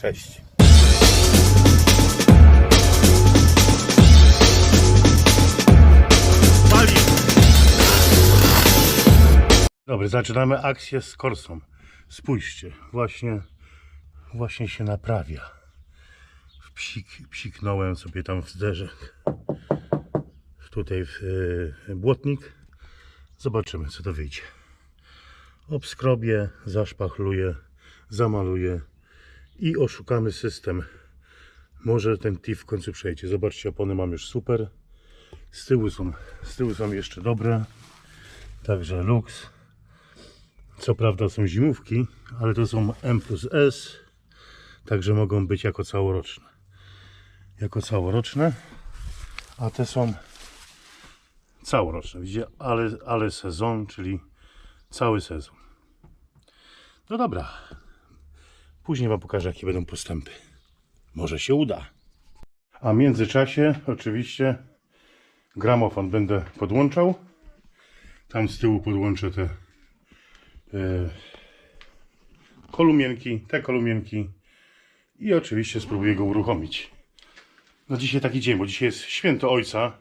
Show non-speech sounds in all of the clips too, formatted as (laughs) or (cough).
Cześć. Dobry, zaczynamy akcję z Korsą. Spójrzcie, właśnie, właśnie się naprawia. Psik, psiknąłem sobie tam w zderzek. Tutaj w y, błotnik. Zobaczymy, co to wyjdzie. Obskrobię, zaszpachluję, zamaluję i oszukamy system. Może ten TIF w końcu przejdzie. Zobaczcie, opony mam już super. Z tyłu są, z tyłu są jeszcze dobre. Także luks. Co prawda są zimówki, ale to są M plus S. Także mogą być jako całoroczne. Jako całoroczne. A te są całoroczne. Widzicie? Ale, ale sezon, czyli cały sezon. No dobra. Później Wam pokażę, jakie będą postępy. Może się uda. A w międzyczasie, oczywiście, gramofon będę podłączał. Tam z tyłu podłączę te e, kolumienki, te kolumienki i oczywiście spróbuję go uruchomić. No dzisiaj taki dzień, bo dzisiaj jest święto Ojca.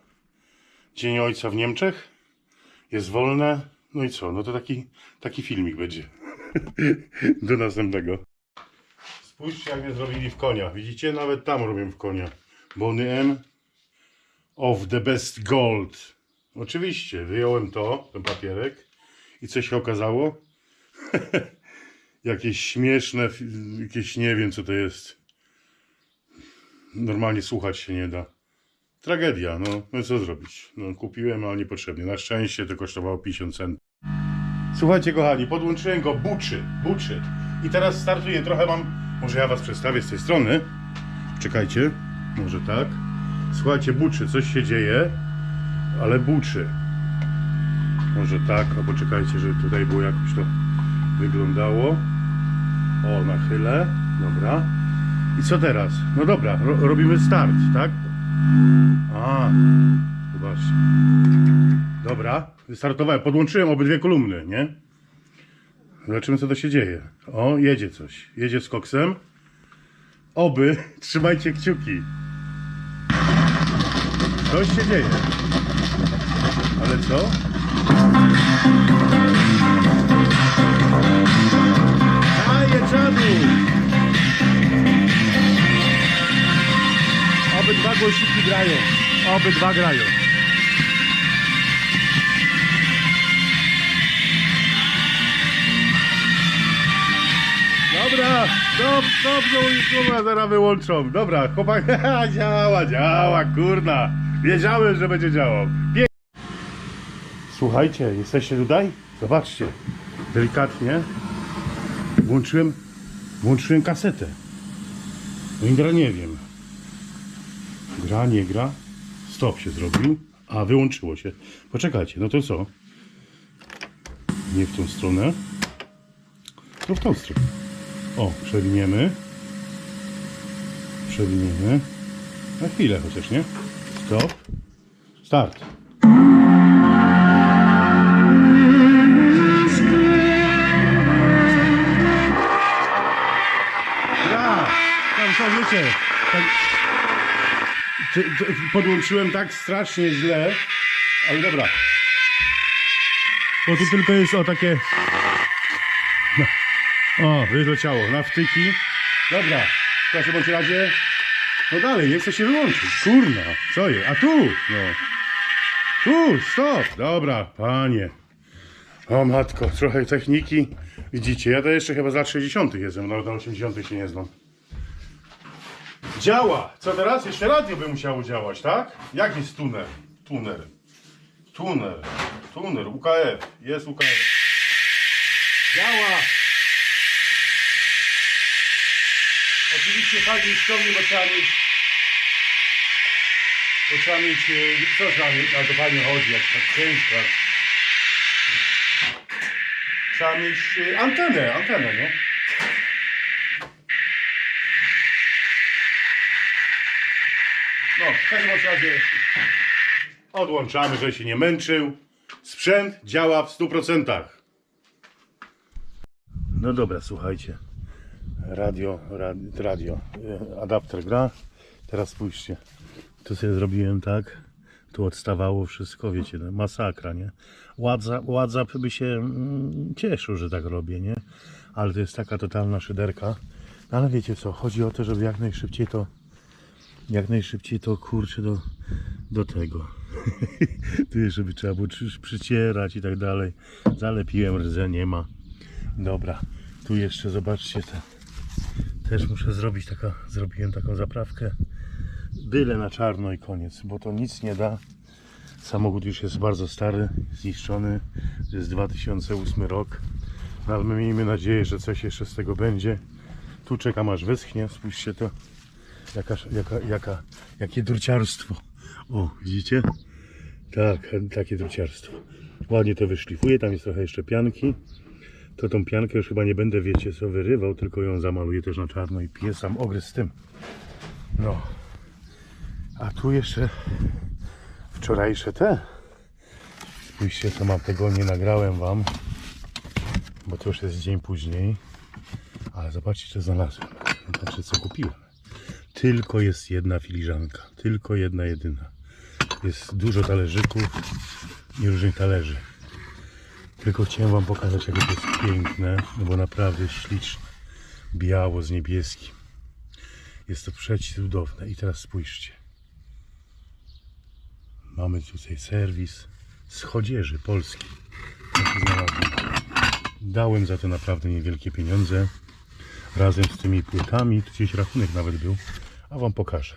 Dzień Ojca w Niemczech. Jest wolne. No i co? No to taki, taki filmik będzie. (laughs) Do następnego. Spójrzcie jak mnie zrobili w konia. Widzicie? Nawet tam robią w konia. Bony M of the best gold. Oczywiście, wyjąłem to, ten papierek. I co się okazało? (laughs) jakieś śmieszne, jakieś nie wiem co to jest. Normalnie słuchać się nie da. Tragedia, no, no co zrobić? No, kupiłem, ale niepotrzebnie. Na szczęście to kosztowało 50 centów. Słuchajcie kochani, podłączyłem go buczy, buczy. I teraz startuję, trochę mam, może ja was przedstawię z tej strony. Czekajcie, może tak. Słuchajcie, buczy, coś się dzieje, ale buczy. Może tak, albo czekajcie, żeby tutaj było jakoś to wyglądało. O, nachylę, dobra. I co teraz? No dobra, ro robimy start, tak? A, zobaczcie. Dobra, wystartowałem, podłączyłem obydwie kolumny, nie? Zobaczymy co to się dzieje. O, jedzie coś. Jedzie z koksem. Oby, (laughs) trzymajcie kciuki. Coś się dzieje. Ale co? Daje czadu! Obydwa głosiki grają. Obydwa grają. Znowu kurwa, zaraz wyłączą. Dobra, chłopak, (laughs) działa, działa, kurna. Wiedziałem, że będzie działał. Pie... Słuchajcie, jesteście tutaj? Zobaczcie, delikatnie włączyłem, włączyłem kasetę. No i gra nie wiem. Gra, nie gra. Stop się zrobił. A, wyłączyło się. Poczekajcie, no to co? Nie w tą stronę. To w tą stronę. O, przewiniemy. Przewiniemy. Na chwilę chociaż, nie? Stop. Start. Ja, tam wiecie, tak, czy, czy, podłączyłem tak strasznie źle, ale dobra. Bo tu tylko jest o takie o, wyleciało na wtyki. Dobra, w każdym bądź razie. No dalej, nie chce się wyłączyć. Kurna, co jest? A tu, no. Tu, stop. Dobra, panie. O matko, trochę techniki. Widzicie, ja to jeszcze chyba z lat 60. jestem, nawet na 80. się nie znam. Działa! Co teraz? Jeszcze radio by musiało działać, tak? Jak jest tuner? Tuner. Tuner. Tuner. UKF. Jest UKF. Działa! Oczywiście fajnie ściągnie, bo trzeba mieć. Bo trzeba mieć. e, Co trzeba mieć? Ale to fajnie chodzi, jak tak ciężko. Trzeba mieć e, antenę, antenę, nie? No, w każdym razie odłączamy, żeby się nie męczył. Sprzęt działa w 100%. No dobra, słuchajcie. Radio, radio, e, adapter gra. Teraz spójrzcie, tu sobie zrobiłem tak, tu odstawało wszystko, wiecie, no, masakra, nie? Władza by się mm, cieszył, że tak robię, nie? Ale to jest taka totalna szyderka. No, ale wiecie co, chodzi o to, żeby jak najszybciej to, jak najszybciej to kurczę do, do tego. (laughs) tu jeszcze by trzeba było przy- przycierać i tak dalej. Zalepiłem rdze, nie ma. Dobra, tu jeszcze zobaczcie te. Też muszę zrobić taka, zrobiłem taką zaprawkę. Byle na czarno i koniec, bo to nic nie da. Samochód już jest bardzo stary, zniszczony. To jest 2008 rok. No, ale my miejmy nadzieję, że coś jeszcze z tego będzie. Tu czekam aż wyschnie. Spójrzcie to. Jaka, jaka, jaka, jakie druciarstwo. O, widzicie? Tak, takie druciarstwo. Ładnie to wyszlifuję. Tam jest trochę jeszcze pianki. To tą piankę już chyba nie będę, wiecie co, wyrywał, tylko ją zamaluję też na czarno i piję sam ogryz z tym. No. A tu jeszcze wczorajsze te. Spójrzcie, co mam, tego nie nagrałem wam, bo to już jest dzień później. Ale zobaczcie, co znalazłem. Znaczy, co kupiłem. Tylko jest jedna filiżanka. Tylko jedna, jedyna. Jest dużo talerzyków i różnych talerzy. Tylko chciałem wam pokazać, jakie to jest piękne, no bo naprawdę śliczne. Biało z niebieskim. Jest to przecudowne. I teraz spójrzcie. Mamy tutaj serwis z chodzieży Polski. Taki znalazłem. Dałem za to naprawdę niewielkie pieniądze. Razem z tymi płytami. Tu gdzieś rachunek nawet był. A wam pokażę.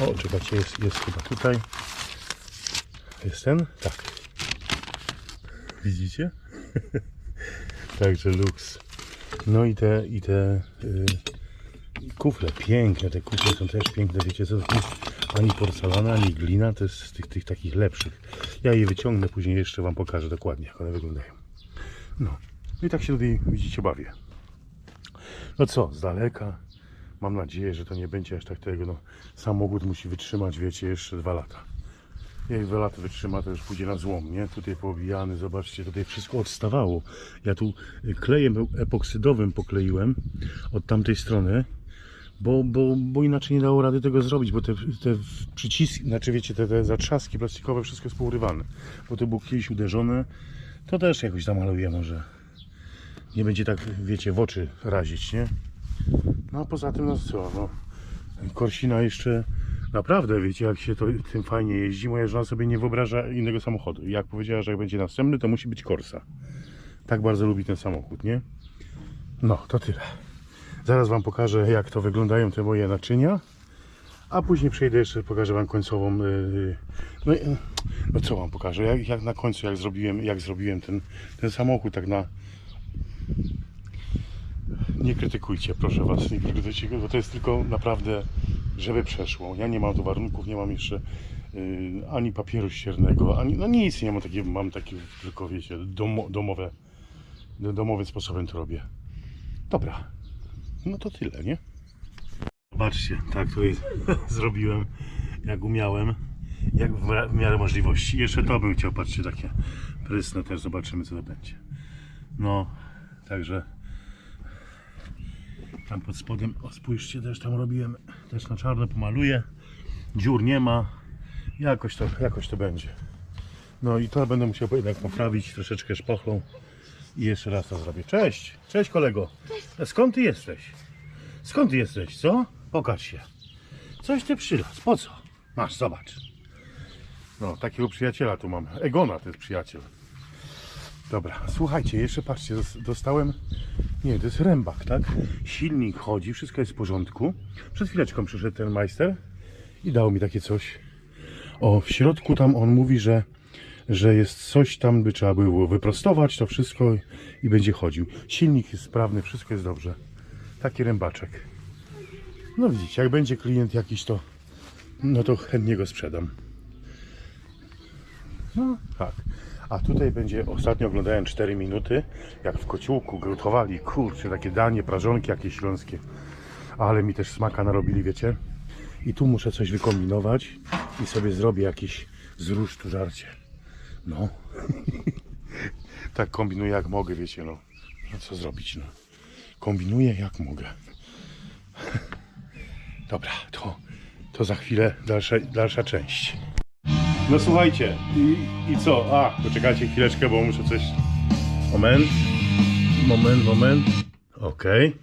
O, czekajcie, jest, jest chyba tutaj. Jest ten? Tak. Widzicie? (laughs) Także luks. No i te, i te y, kufle, piękne, te kufle są też piękne, wiecie co, to jest ani porcelana, ani glina, to jest z tych, tych takich lepszych. Ja je wyciągnę, później jeszcze Wam pokażę dokładnie, jak one wyglądają. No, i tak się tutaj, widzicie, bawię. No co, z daleka, mam nadzieję, że to nie będzie aż tak tego, no, samochód musi wytrzymać, wiecie, jeszcze dwa lata. Jak dwa lata wytrzyma, to już pójdzie na złom, nie? Tutaj poobijany, zobaczcie, tutaj wszystko odstawało. Ja tu y, klejem epoksydowym pokleiłem od tamtej strony, bo, bo, bo inaczej nie dało rady tego zrobić, bo te, te przyciski, znaczy wiecie, te, te zatrzaski plastikowe, wszystko jest pourywane. Bo to było kiedyś uderzone, to też jakoś zamaluję może. Nie będzie tak, wiecie, w oczy razić, nie? No a poza tym, no co, no, Korsina jeszcze naprawdę, wiecie, jak się to tym fajnie jeździ. Moja żona sobie nie wyobraża innego samochodu. Jak powiedziała, że jak będzie następny, to musi być Corsa. Tak bardzo lubi ten samochód, nie? No, to tyle. Zaraz Wam pokażę, jak to wyglądają te moje naczynia. A później przejdę jeszcze, pokażę Wam końcową. Yy, no, i- no co Wam pokażę? Jak, jak na końcu, jak zrobiłem, jak zrobiłem ten, ten samochód, tak na. Nie krytykujcie, proszę Was, nie krytykujcie, bo to jest tylko naprawdę, żeby przeszło. Ja nie mam tu warunków, nie mam jeszcze yy, ani papieru ściernego, ani no nic, nie mam takie, mam takie tylko wiecie, domo, domowe, domowym sposobem to robię. Dobra, no to tyle, nie? Zobaczcie, tak tutaj (laughs) zrobiłem, jak umiałem, jak w miarę możliwości. Jeszcze to bym chciał, patrzcie, takie prysne też, zobaczymy co to będzie. No, także tam pod spodem, o spójrzcie, też tam robiłem, też na czarno pomaluję. Dziur nie ma, jakoś to, jakoś to będzie. No i to będę musiał jednak poprawić troszeczkę szpochlą i jeszcze raz to zrobię. Cześć, cześć kolego. Skąd ty jesteś? Skąd ty jesteś, co? Pokaż się. Coś ty przylazł, po co? Masz, zobacz. No, takiego przyjaciela tu mam. Egona to jest przyjaciel. Dobra, słuchajcie, jeszcze patrzcie, dos- dostałem. Nie, to jest rębak, tak? Silnik chodzi, wszystko jest w porządku. Przed chwileczką przyszedł ten majster i dał mi takie coś. O, w środku tam on mówi, że, że jest coś tam, by trzeba było wyprostować to wszystko i będzie chodził. Silnik jest sprawny, wszystko jest dobrze. Taki rębaczek. No widzicie, jak będzie klient jakiś, to no to chętnie go sprzedam. No tak. A tutaj będzie, ostatnio oglądałem 4 minuty, jak w kociołku gotowali, kurczę, takie danie, prażonki jakieś śląskie. Ale mi też smaka narobili, wiecie. I tu muszę coś wykombinować i sobie zrobię jakiś z rusztu żarcie. No. (laughs) tak kombinuję jak mogę, wiecie, no. No co zrobić, no. Kombinuję jak mogę. (laughs) Dobra, to, to za chwilę dalsza, dalsza część. No słuchajcie, i, i co? A, poczekajcie chwileczkę, bo muszę coś... Moment, moment, moment. Okej.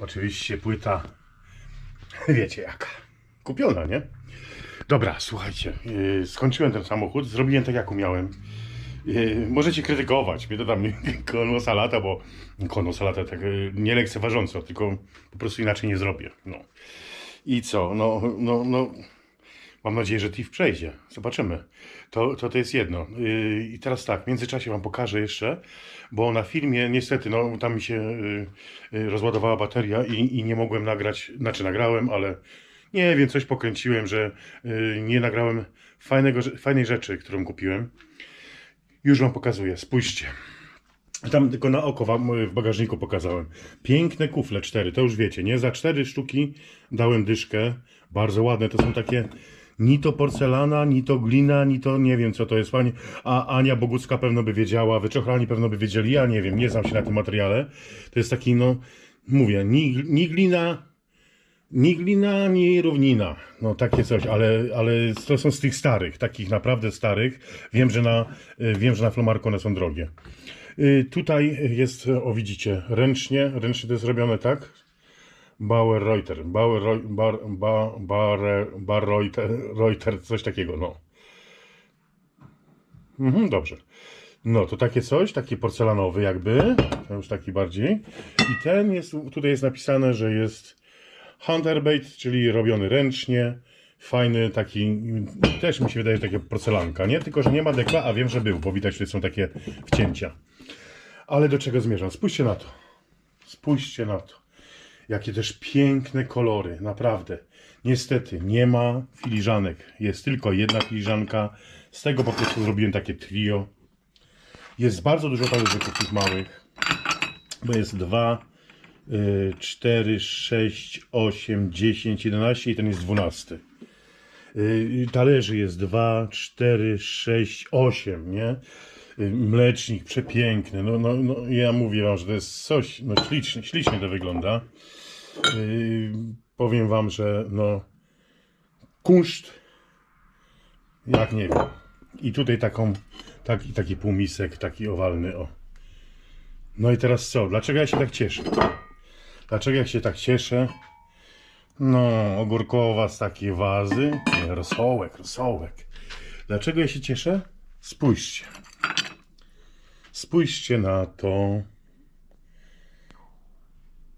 Oczywiście płyta, (laughs) wiecie jaka, kupiona, nie? Dobra, słuchajcie, yy, skończyłem ten samochód, zrobiłem tak jak umiałem. Yy, możecie krytykować, mnie to tam (laughs) konosa lata, bo konosa lata tak yy, nie lekceważąco, tylko po prostu inaczej nie zrobię. No. I co? No, no, no. Mam nadzieję, że TIF przejdzie. Zobaczymy. To, to, to jest jedno. Yy, I teraz tak, w międzyczasie Wam pokażę jeszcze, bo na filmie niestety, no tam mi się yy, yy, rozładowała bateria i, i nie mogłem nagrać, znaczy nagrałem, ale nie wiem, coś pokręciłem, że nie nagrałem fajnego, fajnej rzeczy, którą kupiłem. Już Wam pokazuję, spójrzcie. Tam tylko na oko wam w bagażniku pokazałem. Piękne kufle, cztery, to już wiecie, nie? Za cztery sztuki dałem dyszkę. Bardzo ładne, to są takie ni to porcelana, ni to glina, ni to nie wiem co to jest. Pani, a Ania Bogucka pewno by wiedziała, wyczochrani pewno by wiedzieli, ja nie wiem, nie znam się na tym materiale. To jest taki, no, mówię, ni, ni glina, ni glina, ni równina. No takie coś, ale, ale to są z tych starych, takich naprawdę starych. Wiem, że na, y, wiem, że na flomarku one są drogie. Y, Tutaj jest, o widzicie, ręcznie, ręcznie to jest robione tak. Bauer Reuter, Bauer Reu- Bar, ba, bar, bar Reuter, Reuter, coś takiego, no. Mhm, dobrze. No, to takie coś, taki porcelanowy jakby, to już taki bardziej. I ten jest, tutaj jest napisane, że jest Hunterbait, czyli robiony ręcznie, fajny taki, też mi się wydaje, że takie porcelanka, nie? Tylko, że nie ma dekla, a wiem, że był, bo widać, że są takie wcięcia. Ale do czego zmierzam? Spójrzcie na to. Spójrzcie na to. Jakie też piękne kolory, naprawdę. Niestety nie ma filiżanek. Jest tylko jedna filiżanka. Z tego po prostu zrobiłem takie trio. Jest bardzo dużo talerzyków małych. Bo jest 2, 4, 6, 8, 10, 11 i ten jest 12. Y, Talerzy jest 2, 4, 6, 8, nie? Y, Mlecznik przepiękny. No, no, no, ja mówię wam, że to jest coś, no ślicznie, ślicznie to wygląda. Powiem wam, że no kunszt jak nie wiem. I tutaj taką, taki, taki półmisek, taki owalny, o. No i teraz co? Dlaczego ja się tak cieszę? Dlaczego ja się tak cieszę? No, ogórkowa z takiej wazy. Nie, rosołek, rosołek. Dlaczego ja się cieszę? Spójrzcie. Spójrzcie na to.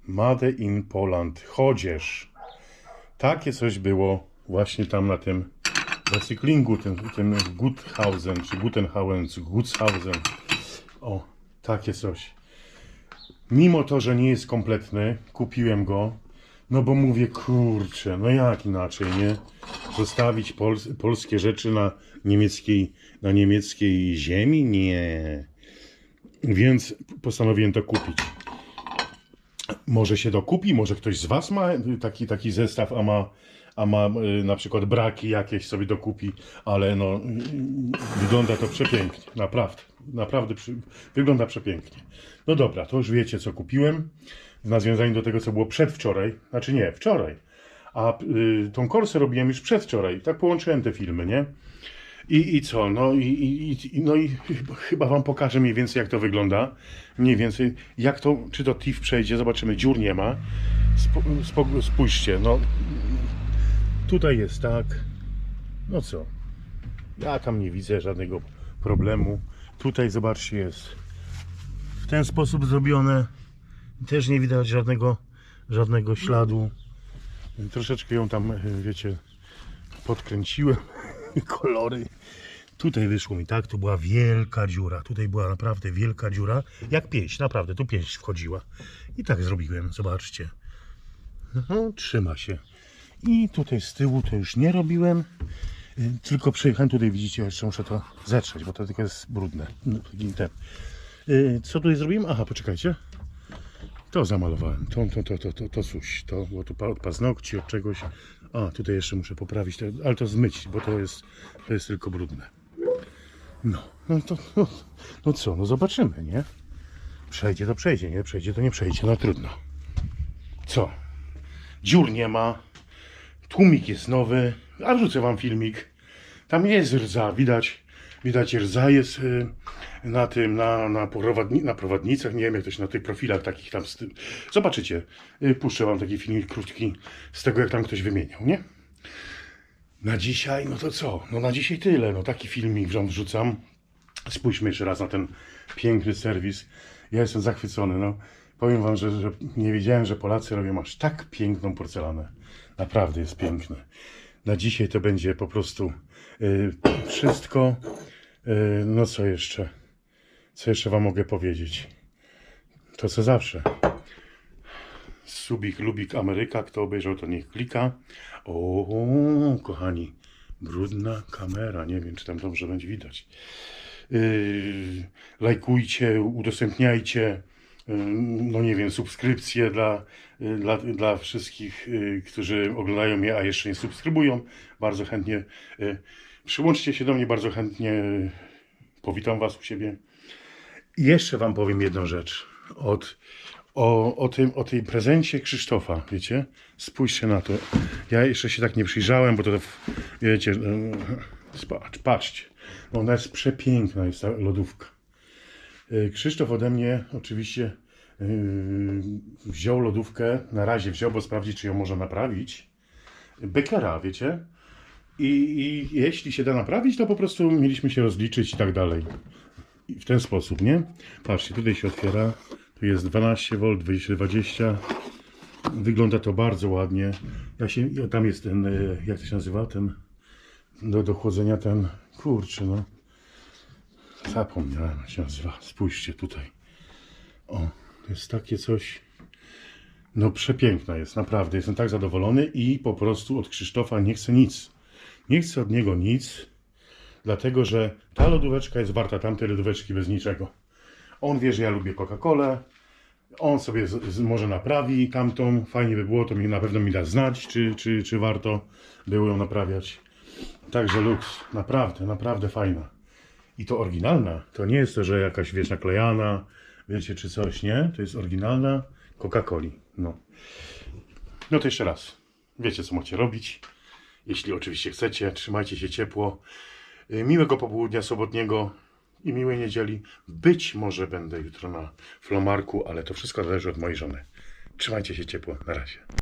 Made in Poland. Chodzież. Takie coś było właśnie tam na tym recyklingu, tym, tym Guthausen, czy Gutenhausen, Gutshausen. O, takie coś. Mimo to, że nie jest kompletny, kupiłem go, no bo mówię, kurczę, no jak inaczej, nie? Zostawić pols polskie rzeczy na niemieckiej, na niemieckiej ziemi? Nie. Więc postanowiłem to kupić. Może się dokupi, może ktoś z Was ma taki, taki zestaw, a ma, a ma y, na przykład braki jakieś sobie dokupi, ale no wygląda to przepięknie, naprawdę, naprawdę przy, wygląda przepięknie. No dobra, to już wiecie co kupiłem w nawiązaniu do tego co było przedwczoraj, znaczy nie, wczoraj, a y, tą korsę robiłem już przedwczoraj, tak połączyłem te filmy, nie? I, I co? No i, i, i, no i chyba wam pokażę mniej więcej jak to wygląda. Mniej więcej jak to, czy to TIF przejdzie, zobaczymy, dziur nie ma. Spójrzcie, no tutaj jest tak. No co? Ja tam nie widzę żadnego problemu. Tutaj zobaczcie jest w ten sposób zrobione. Też nie widać żadnego, żadnego śladu. Troszeczkę ją tam, wiecie, podkręciłem (laughs) kolory. Tutaj wyszło mi tak, tu była wielka dziura. Tutaj była naprawdę wielka dziura. Jak pięść, naprawdę, tu pięść wchodziła. I tak zrobiłem, zobaczcie. No, trzyma się. I tutaj z tyłu to już nie robiłem. Y, Tylko przejechałem tutaj, widzicie, jeszcze muszę to zetrzeć, bo to tylko jest brudne. No, ten. Y, Co tutaj zrobiłem? Aha, poczekajcie. To zamalowałem. To, to, to, to, to, to coś. To było tu od paznokci, od czegoś. A, tutaj jeszcze muszę poprawić, ale to zmyć, bo to jest, to jest tylko brudne. No, no to, no, no co, no zobaczymy, nie? Przejdzie to przejdzie, nie przejdzie to nie przejdzie, no trudno. Co? Dziur nie ma, tłumik jest nowy, a wrzucę wam filmik. Tam jest rdza, widać, widać rdza jest y, na tym, na, na, prowadni, na prowadnicach, nie wiem jak to się na tych profilach takich tam. Z tym. Zobaczycie, y, puszczę wam taki filmik krótki z tego jak tam ktoś wymieniał, nie? Na dzisiaj, no to co? No na dzisiaj tyle, no taki filmik wam wrzucam. Spójrzmy jeszcze raz na ten piękny serwis. Ja jestem zachwycony, no. Powiem wam, że, że nie wiedziałem, że Polacy robią aż tak piękną porcelanę. Naprawdę jest piękne. Na dzisiaj to będzie po prostu y, wszystko. Y, no co jeszcze? Co jeszcze wam mogę powiedzieć? To co zawsze. Subik, lubik, Ameryka. Kto obejrzał, to niech klika. O, kochani, brudna kamera. Nie wiem, czy tam dobrze będzie widać. Yy, lajkujcie, udostępniajcie, yy, no nie wiem, subskrypcje dla, yy, dla, dla wszystkich, yy, którzy oglądają mnie, a jeszcze nie subskrybują. Bardzo chętnie przyłączcie się do mnie, bardzo chętnie powitam Was u siebie. Jeszcze Wam powiem jedną rzecz. Od, o, o, tym, o tej prezencie Krzysztofa, wiecie? Spójrzcie na to. Ja jeszcze się tak nie przyjrzałem, bo to, wiecie, yy, patrz, patrzcie. Ona jest przepiękna, jest ta lodówka. Yy, Krzysztof ode mnie oczywiście yy, wziął lodówkę, na razie wziął, bo sprawdzić, czy ją można naprawić. Bekera, wiecie? I, I jeśli się da naprawić, to po prostu mieliśmy się rozliczyć i tak dalej. I w ten sposób, nie? Patrzcie, tutaj się otwiera. Tu jest 12V, 220. Wygląda to bardzo ładnie. Ja się, tam jest ten, y, jak to się nazywa, ten do, do chłodzenia ten, kurczę no. Zapomniałem jak się nazywa. Spójrzcie tutaj. O, to jest takie coś. No przepiękna jest, naprawdę. Jestem tak zadowolony i po prostu od Krzysztofa nie chcę nic. Nie chcę od niego nic, dlatego że ta lodóweczka jest warta tamtej lodóweczki bez niczego. On wie, że ja lubię Coca-Colę. On sobie z, z, może naprawi tamtą. Fajnie by było, to mi na pewno mi da znać, czy, czy, czy warto było ją naprawiać. Także Lux, naprawdę, naprawdę fajna. I to oryginalna. To nie jest to, że jakaś, wiesz, naklejana, wiecie, czy coś, nie? To jest oryginalna Coca-Coli. No. No to jeszcze raz. Wiecie, co macie robić. Jeśli oczywiście chcecie, trzymajcie się ciepło. Y, Miłego popołudnia sobotniego i miłej niedzieli. Być może będę jutro na flomarku, ale to wszystko zależy od mojej żony. Trzymajcie się ciepło. Na razie.